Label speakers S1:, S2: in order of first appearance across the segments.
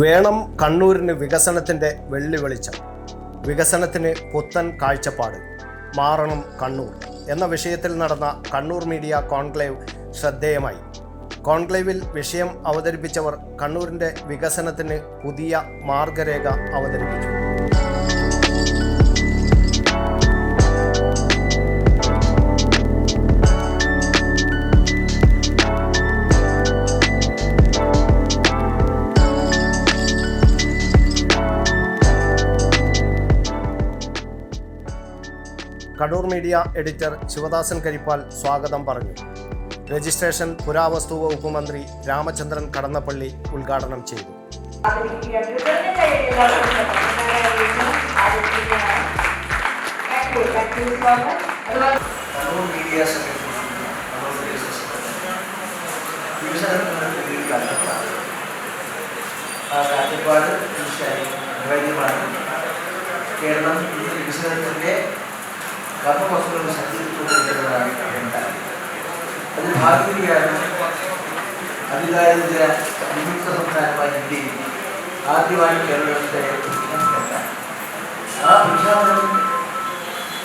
S1: വേണം കണ്ണൂരിന് വികസനത്തിന്റെ വെള്ളി വെളിച്ചം വികസനത്തിന് പുത്തൻ കാഴ്ചപ്പാട്. മാറണം കണ്ണൂർ. എന്ന വിഷയത്തിൽ നടന്ന കണ്ണൂർ മീഡിയ കോൺക്ലേവ് ശ്രദ്ധേയമായി. കോൺക്ലേവിൽ വിഷയം അവതരിപ്പിച്ചവർ കണ്ണൂരിന്റെ വികസനത്തിന് പുതിയ മാർഗരേഖ അവതരിപ്പിച്ചു. മീഡിയ എഡിറ്റർ ശിവദാസൻ കരിപ്പാൽ സ്വാഗതം പറഞ്ഞു. രജിസ്ട്രേഷൻ പുരാവസ്തു വകുപ്പ് മന്ത്രി രാമചന്ദ്രൻ കടന്നപ്പള്ളി ഉദ്ഘാടനം ചെയ്തു.
S2: അനിവാര്യമാണ് കേരളം വികസനത്തിന്റെ കർമ്മവസ്തുക്കളുടെ സഞ്ചരിച്ചുകൊണ്ടിരിക്കുന്നതാണ് എന്താണ് അത് ഭാവിയിലാണ് അധികാരത്തിലെ വിമുക്ത സംസ്ഥാനമായ ഇന്ത്യയിൽ. ആദ്യമായി കേരളത്തെ ആ പ്രഖ്യാപനം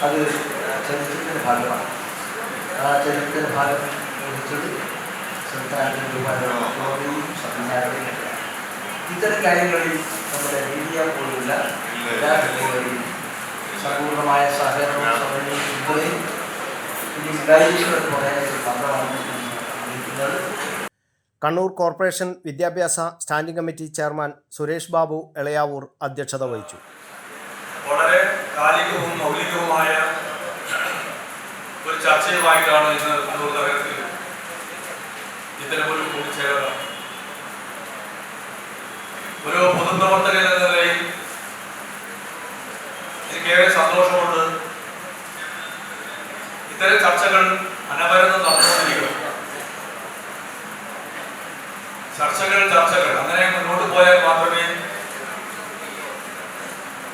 S2: അത് ചരിത്രത്തിന്റെ ഭാഗമാണ്. ആ ചരിത്രത്തിന്റെ ഭാഗം വഹിച്ചത് സംസ്ഥാനത്തിന്റെ രൂപാന്തരം സംവിധാനത്തിന്റെ ഇത്തരം കാര്യങ്ങളിൽ നമ്മുടെ മീഡിയ പോലുള്ള എല്ലാ
S1: കണ്ണൂർ കോർപ്പറേഷൻ വിദ്യാഭ്യാസ standing committee chairman Suresh Babu Elayavoor അധ്യക്ഷത വഹിച്ചു.
S3: വളരെ കാലികവും മൗലികവുമായ ഒരു ചർച്ചയുമായിട്ടാണ് ഇന്ന് കണ്ണൂർ നഗരത്തിൽ ഇത്തരമൊരു കൂടിച്ചേരൽ ഒരു പൊതുപ്രവർത്തകൻ എന്ന നിലയിൽ എനിക്കേറെ സന്തോഷമുണ്ട്. ഇത്തരം ചർച്ചകൾ അനവരതം നടന്നുകൊണ്ടിരിക്കും ചർച്ചകൾ ചർച്ചകൾ. അങ്ങനെ മുന്നോട്ട് പോയാൽ മാത്രമേ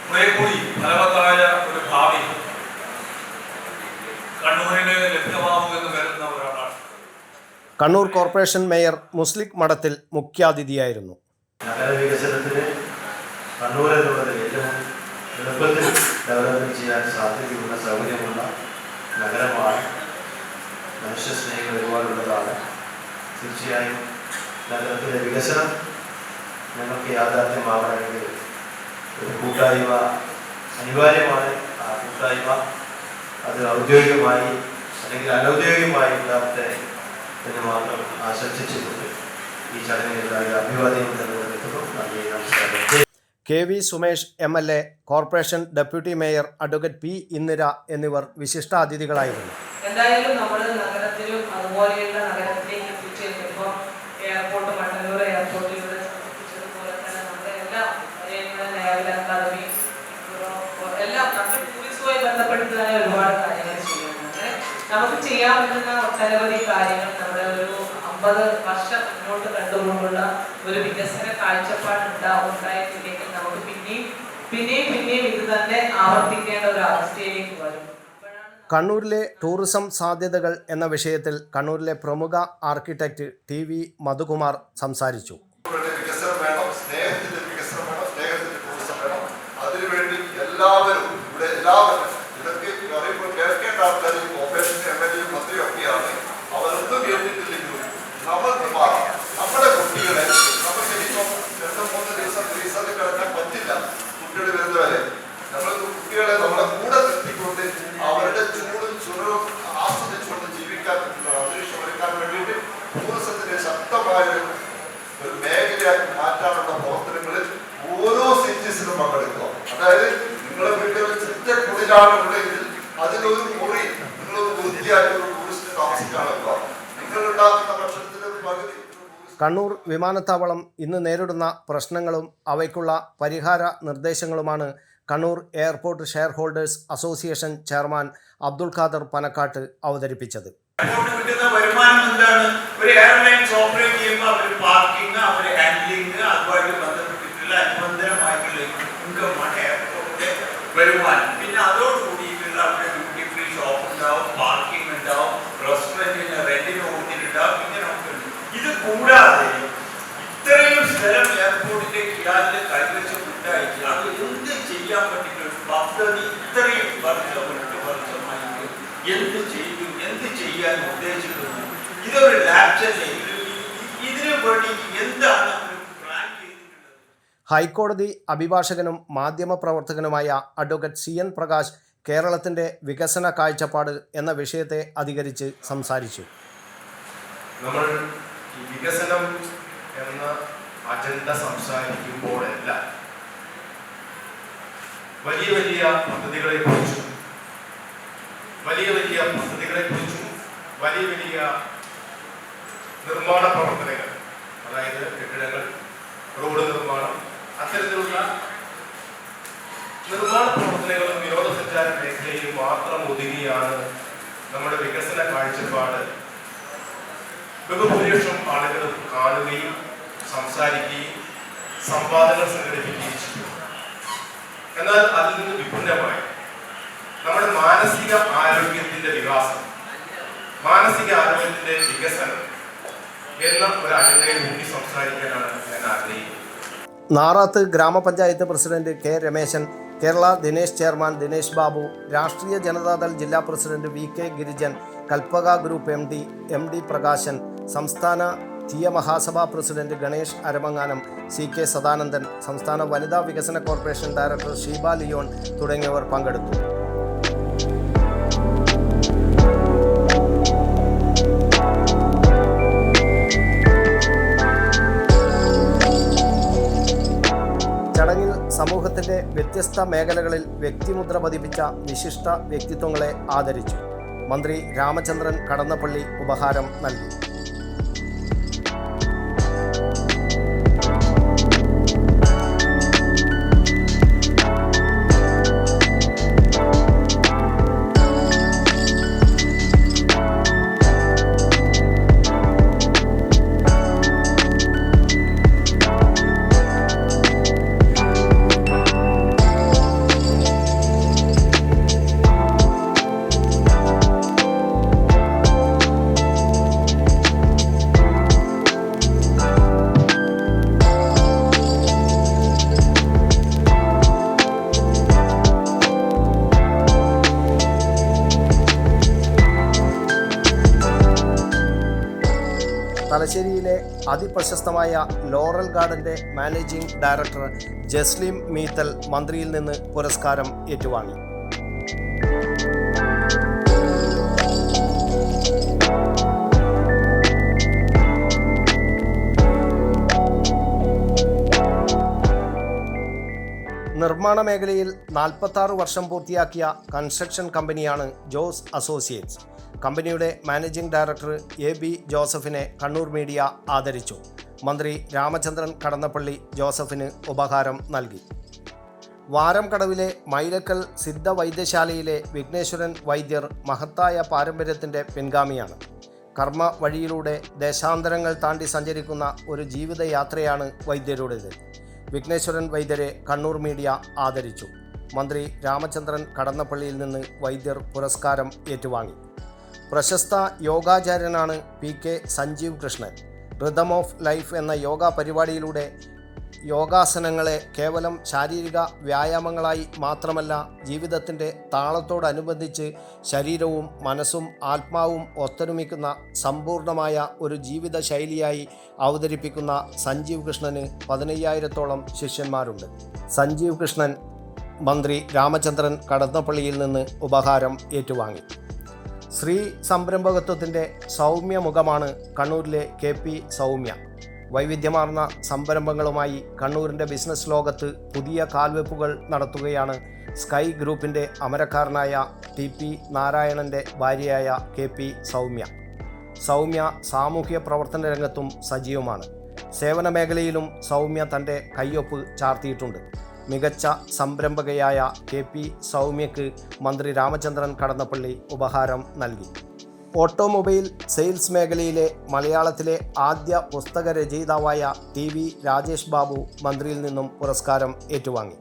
S3: കുറെ കൂടി ഫലവത്തായ ഒരു ഭാവി കണ്ണൂരിന് ലഭ്യമാവൂ എന്ന് കരുതുന്ന ഒരാളാണ്.
S1: കണ്ണൂർ കോർപ്പറേഷൻ മേയർ മുസ്ലിക് മഠത്തിൽ മുഖ്യാതിഥിയായിരുന്നു.
S4: നഗരവികസനത്തിന് കണ്ണൂർ എന്നുള്ളത് ഏറ്റവും എളുപ്പത്തിൽ ഡെവലപ്മെന്റ് ചെയ്യാൻ സാധ്യതയുള്ള സൗകര്യമുള്ള നഗരമാണ്. മനുഷ്യ സ്നേഹം ഒരുപാടുള്ളതാണ്. തീർച്ചയായും നഗരത്തിലെ വികസനം ഞങ്ങൾക്ക് യാഥാർത്ഥ്യമാകണമെങ്കിൽ ഒരു കൂട്ടായ്മ അനിവാര്യമാണ്. ആ കൂട്ടായ്മ അത് ഔദ്യോഗികമായി അല്ലെങ്കിൽ അനൗദ്യോഗികമായി ഇല്ലാത്തെ എന്ന് മാത്രം ആശംസിച്ചുകൊണ്ട് ഈ ചടങ്ങിൽ അഭിവാദ്യം നൽകുന്നു നന്ദി നമസ്കാരം.
S1: K V Sumesh M L A corporation deputy mayor advocate P Indira എന്നിവർ വിശിഷ്ടാതിഥികളായിരുന്നു.
S5: എന്തായാലും നമ്മൾ നഗരത്തിലും അതുപോലെയുള്ള നഗരത്തിലേക്ക് എത്തിച്ചേരുമ്പോൾ എയർപോർട്ട് മട്ടന്നൂർ എയർപോർട്ടിലൂടെ സൂചിപ്പിച്ചതുപോലെ തന്നെ നമ്മുടെ എല്ലാ നേവൽ അക്കാദമി എല്ലാ നമ്മുടെ ടൂറിസവുമായി ബന്ധപ്പെട്ട് ഒരുപാട് കാര്യങ്ങൾ ചെയ്യുന്നുണ്ട്. നമുക്ക് ചെയ്യാൻ പറ്റുന്ന ഒട്ടനവധി കാര്യങ്ങൾ നമ്മുടെ ഒരു അമ്പത് വർഷം മുന്നോട്ട് കണ്ടുകൊണ്ടുള്ള ഒരു വികസന കാഴ്ചപ്പാട് ഉണ്ടാവും ഉണ്ടായിട്ടില്ലെങ്കിൽ നമുക്ക് പിന്നെയും പിന്നെയും പിന്നെയും ഇത് തന്നെ ആവർത്തിക്കേണ്ട ഒരു അവസ്ഥയിലേക്ക് വരും.
S1: കണ്ണൂരിലെ ടൂറിസം സാധ്യതകൾ എന്ന വിഷയത്തിൽ കണ്ണൂരിലെ പ്രമുഖ ആർക്കിടെക്ട് ടി വി മധുകുമാർ സംസാരിച്ചു.
S6: എല്ലാവരും ഇവിടെ എല്ലാവരും
S1: കണ്ണൂർ വിമാനത്താവളം ഇന്ന് നേരിടുന്ന പ്രശ്നങ്ങളും അവയ്ക്കുള്ള പരിഹാര നിർദ്ദേശങ്ങളുമാണ് Kannur airport shareholders association chairman Abdul Khader Panakkat അവതരിപ്പിച്ചത്.
S7: വരുമാനം എന്താണ്? ഒരു എയർലൈൻസ് ഓപ്പറേറ്റ് ചെയ്യുമ്പോൾ അവർ പാർക്കിംഗ് അവർ ഹാൻഡ്ലിംഗ് അതുമായിട്ട് ബന്ധപ്പെട്ടിട്ടുള്ള അനുബന്ധനമായിട്ടുള്ള ഇൻകമാണ് എയർപോർട്ടിന്റെ വരുമാനം.
S1: ഹൈക്കോടതി അഭിഭാഷകനും മാധ്യമപ്രവർത്തകനുമായ അഡ്വക്കേറ്റ് സി എൻ പ്രകാശ് കേരളത്തിന്റെ വികസന കാഴ്ചപ്പാട് എന്ന വിഷയത്തെ അധികരിച്ച് സംസാരിച്ചു.
S4: നമ്മൾ വികസനം എന്ന അജണ്ട സംസാരിക്കുമ്പോഴെല്ലാം വലിയ വലിയ പദ്ധതികളെ കുറിച്ചും വലിയ വലിയ പദ്ധതികളെ കുറിച്ചും വലിയ വലിയ നിർമ്മാണ പ്രവർത്തനങ്ങൾ അതായത് കെട്ടിടങ്ങൾ റോഡ് നിർമ്മാണം അത്തരത്തിലുള്ള നിർമ്മാണ പ്രവർത്തനങ്ങളും വിനോദസഞ്ചാര മേഖലയിലും മാത്രം ഒതുങ്ങിയാണ് നമ്മുടെ വികസന കാഴ്ചപ്പാട്. ബഹുഭൂരിപക്ഷം ആളുകൾ കാണുകയും സംസാരിക്കുകയും സംവാദങ്ങൾ സംഘടിപ്പിക്കുകയും ചെയ്യും എന്നാൽ അതിൽ നിന്ന് വിഭിന്നമായി നമ്മുടെ മാനസിക ആരോഗ്യത്തിന്റെ വികാസം മാനസിക ആരോഗ്യത്തിന്റെ വികസനം ഒരു സംസാരിക്കാനാണ് ഞാൻ ആഗ്രഹിക്കുന്നത്.
S1: നാറാത്ത് ഗ്രാമപഞ്ചായത്ത് president K Rameshan Kerala Dinesh chairman Dinesh Babu Rashtriya Janata Dal ജില്ലാ president V K Girijan Kalpaka group M D M D Prakashan സംസ്ഥാന Thiyya Mahasabha president Ganesh Aramanganam C K Sadanandan സംസ്ഥാന വനിതാ വികസന കോർപ്പറേഷൻ ഡയറക്ടർ ഷീബ ലിയോൺ തുടങ്ങിയവർ പങ്കെടുത്തു. ചടങ്ങിൽ സമൂഹത്തിന്റെ വ്യത്യസ്ത മേഖലകളിൽ വ്യക്തിമുദ്ര പതിപ്പിച്ച വിശിഷ്ട വ്യക്തിത്വങ്ങളെ ആദരിച്ചു. മന്ത്രി രാമചന്ദ്രൻ കടന്നപ്പള്ളി ഉപഹാരം നൽകി. തലശ്ശേരിയിലെ അതിപ്രശസ്തമായ ലോറൽ ഗാർഡന്റെ മാനേജിംഗ് ഡയറക്ടർ ജസ്ലിം മീത്തൽ മന്ത്രിയിൽ നിന്ന് പുരസ്കാരം ഏറ്റുവാങ്ങി. നിർമ്മാണ മേഖലയിൽ നാൽപ്പത്താറ് വർഷം പൂർത്തിയാക്കിയ കൺസ്ട്രക്ഷൻ കമ്പനിയാണ് ജോസ് അസോസിയേറ്റ്സ്. കമ്പനിയുടെ മാനേജിംഗ് ഡയറക്ടർ എ ബി ജോസഫിനെ കണ്ണൂർ മീഡിയ ആദരിച്ചു. മന്ത്രി രാമചന്ദ്രൻ കടന്നപ്പള്ളി ജോസഫിന് ഉപഹാരം നൽകി. വാരംകടവിലെ മൈലക്കൽ സിദ്ധ വൈദ്യശാലയിലെ വിഘ്നേശ്വരൻ വൈദ്യർ മഹത്തായ പാരമ്പര്യത്തിന്റെ പിൻഗാമിയാണ്. കർമ്മ വഴിയിലൂടെ ദേശാന്തരങ്ങൾ താണ്ടി സഞ്ചരിക്കുന്ന ഒരു ജീവിതയാത്രയാണ് വൈദ്യരുടേത്. വിഘ്നേശ്വരൻ വൈദ്യരെ കണ്ണൂർ മീഡിയ ആദരിച്ചു. മന്ത്രി രാമചന്ദ്രൻ കടന്നപ്പള്ളിയിൽ നിന്ന് വൈദ്യർ പുരസ്കാരം ഏറ്റുവാങ്ങി. പ്രശസ്ത യോഗാചാര്യനാണ് P K Sanjeev Krishnan. Rhythm of life എന്ന യോഗ പരിപാടിയിലൂടെ യോഗാസനങ്ങളെ കേവലം ശാരീരിക വ്യായാമങ്ങളായി മാത്രമല്ല ജീവിതത്തിന്റെ താളത്തോടനുബന്ധിച്ച് ശരീരവും മനസ്സും ആത്മാവും ഒത്തൊരുമിക്കുന്ന സമ്പൂർണമായ ഒരു ജീവിത ശൈലിയായി അവതരിപ്പിക്കുന്ന സഞ്ജീവ് കൃഷ്ണന് പതിനയ്യായിരത്തോളം ശിഷ്യന്മാരുണ്ട്. സഞ്ജീവ് കൃഷ്ണൻ മന്ത്രി രാമചന്ദ്രൻ കടന്നപ്പള്ളിയിൽ നിന്ന് ഉപഹാരം ഏറ്റുവാങ്ങി. സ്ത്രീ സംരംഭകത്വത്തിന്റെ സൗമ്യ മുഖമാണ് കണ്ണൂരിലെ കെ പി സൗമ്യ. വൈവിധ്യമാർന്ന സംരംഭങ്ങളുമായി കണ്ണൂരിന്റെ ബിസിനസ് ലോകത്ത് പുതിയ കാൽവെപ്പുകൾ നടത്തുകയാണ് സ്കൈ ഗ്രൂപ്പിന്റെ അമരക്കാരനായ ടി പി നാരായണന്റെ ഭാര്യയായ കെ പി സൗമ്യ. സൗമ്യ സാമൂഹ്യ പ്രവർത്തന രംഗത്തും സജീവമാണ്. സേവന മേഖലയിലും സൗമ്യ തന്റെ കയ്യൊപ്പ് ചാർത്തിയിട്ടുണ്ട്. മികച്ച സംരംഭകയായ കെ പി സൗമ്യക്ക് മന്ത്രി രാമചന്ദ്രൻ കടന്നപ്പള്ളി ഉപഹാരം നൽകി. ഓട്ടോമൊബൈൽ സെയിൽസ് മേഖലയിലെ മലയാളത്തിലെ ആദ്യ പുസ്തക രചയിതാവായ ടി വി രാജേഷ് ബാബു മന്ത്രിയിൽ നിന്നും പുരസ്കാരം ഏറ്റുവാങ്ങി.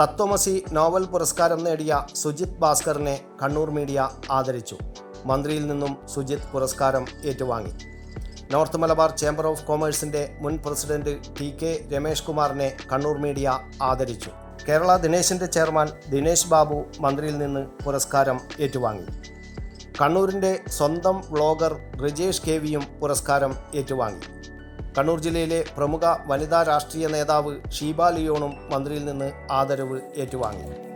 S1: തത്വമസി നോവൽ പുരസ്കാരം നേടിയ സുജിത് ഭാസ്കറിനെ കണ്ണൂർ മീഡിയ ആദരിച്ചു. മന്ത്രിയിൽ നിന്നും സുജിത് പുരസ്കാരം ഏറ്റുവാങ്ങി. നോർത്ത് മലബാർ ചേംബർ ഓഫ് കോമേഴ്സിന്റെ മുൻ പ്രസിഡന്റ് ടി കെ രമേഷ് കുമാറിനെ കണ്ണൂർ മീഡിയ ആദരിച്ചു. കേരള ദിനേശിന്റെ ചെയർമാൻ ദിനേശ് ബാബു മന്ത്രിയിൽ നിന്ന് പുരസ്കാരം ഏറ്റുവാങ്ങി. കണ്ണൂരിന്റെ സ്വന്തം വ്ളോഗർ റിജേഷ് കെ വിയും പുരസ്കാരം ഏറ്റുവാങ്ങി. കണ്ണൂർ ജില്ലയിലെ പ്രമുഖ വനിതാ രാഷ്ട്രീയ നേതാവ് ഷീബ ലിയോണും മന്ത്രിയിൽ നിന്ന് ആദരവ് ഏറ്റുവാങ്ങി.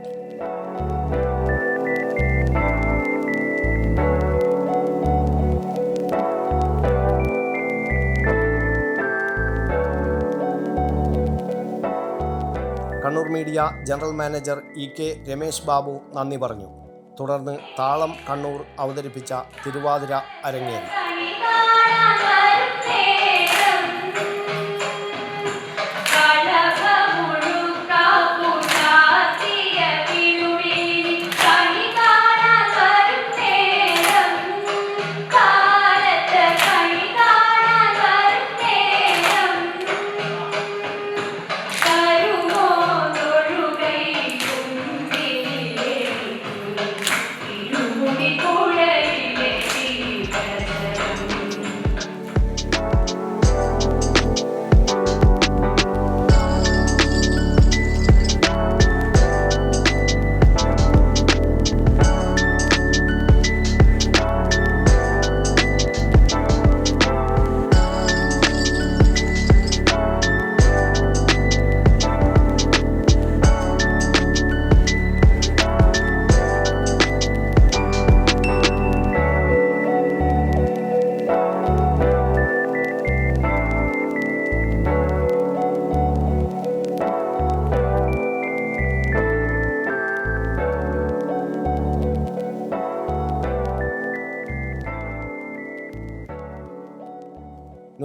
S1: Kannur media general manager E K Ramesh Babu നന്ദി പറഞ്ഞു. തുടർന്ന് താളം കണ്ണൂർ അവതരിപ്പിച്ച തിരുവാതിര അരങ്ങേറി.